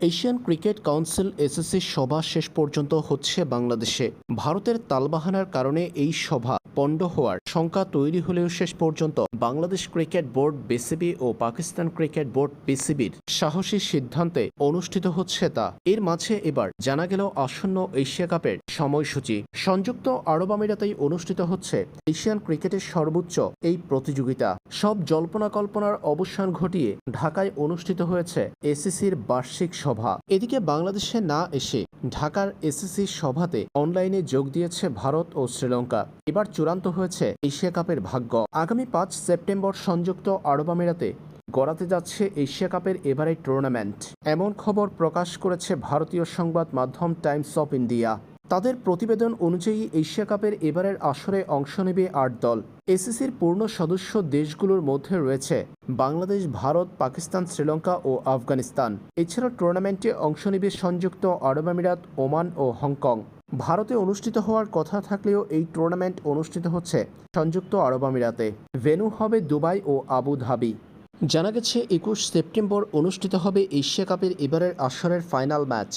Asian cricket council SSC সভা শেষ পর্যন্ত হচ্ছে বাংলাদেশে। ভারতের তালবাহানার কারণে এই সভা পণ্ড হওয়ার শঙ্কা তৈরি হলেও শেষ পর্যন্ত বাংলাদেশ ক্রিকেট বোর্ড বিসিবি ও পাকিস্তান ক্রিকেট বোর্ড পিসিবির সাহসী সিদ্ধান্তে অনুষ্ঠিত হচ্ছে তা। এর মাঝে এবার জানা গেল আসন্ন এশিয়া কাপের সময়সূচি। সংযুক্ত আরব আমিরাতেই অনুষ্ঠিত হচ্ছে এশিয়ান ক্রিকেটের সর্বোচ্চ এই প্রতিযোগিতা। সব জল্পনা কল্পনার অবসান ঘটিয়ে ঢাকায় অনুষ্ঠিত হয়েছে এসিসির বার্ষিক সভা। এদিকে বাংলাদেশে না এসে ঢাকার এসিসি সভাতে অনলাইনে যোগ দিয়েছে ভারত ও শ্রীলঙ্কা। এবার চূড়ান্ত হয়েছে এশিয়া কাপের ভাগ্য। আগামী পাঁচ সেপ্টেম্বর সংযুক্ত আরব আমিরাতে গড়াতে যাচ্ছে এশিয়া কাপের এবারের টুর্নামেন্ট। এমন খবর প্রকাশ করেছে ভারতীয় সংবাদ মাধ্যম টাইমস অফ ইন্ডিয়া। তাদের প্রতিবেদন অনুযায়ী এশিয়া কাপের এবারের আসরে অংশ নেবে আট দল। এসিসির পূর্ণ সদস্য দেশগুলোর মধ্যে রয়েছে বাংলাদেশ, ভারত, পাকিস্তান, শ্রীলঙ্কা ও আফগানিস্তান। এছাড়াও টুর্নামেন্টে অংশ নেবে সংযুক্ত আরব আমিরাত, ওমান ও হংকং। ভারতে অনুষ্ঠিত হওয়ার কথা থাকলেও এই টুর্নামেন্ট অনুষ্ঠিত হচ্ছে সংযুক্ত আরব আমিরাতে। ভেন্যু হবে দুবাই ও আবু ধাবি। জানা গেছে, একুশ সেপ্টেম্বর অনুষ্ঠিত হবে এশিয়া কাপের এবারের আসরের ফাইনাল ম্যাচ।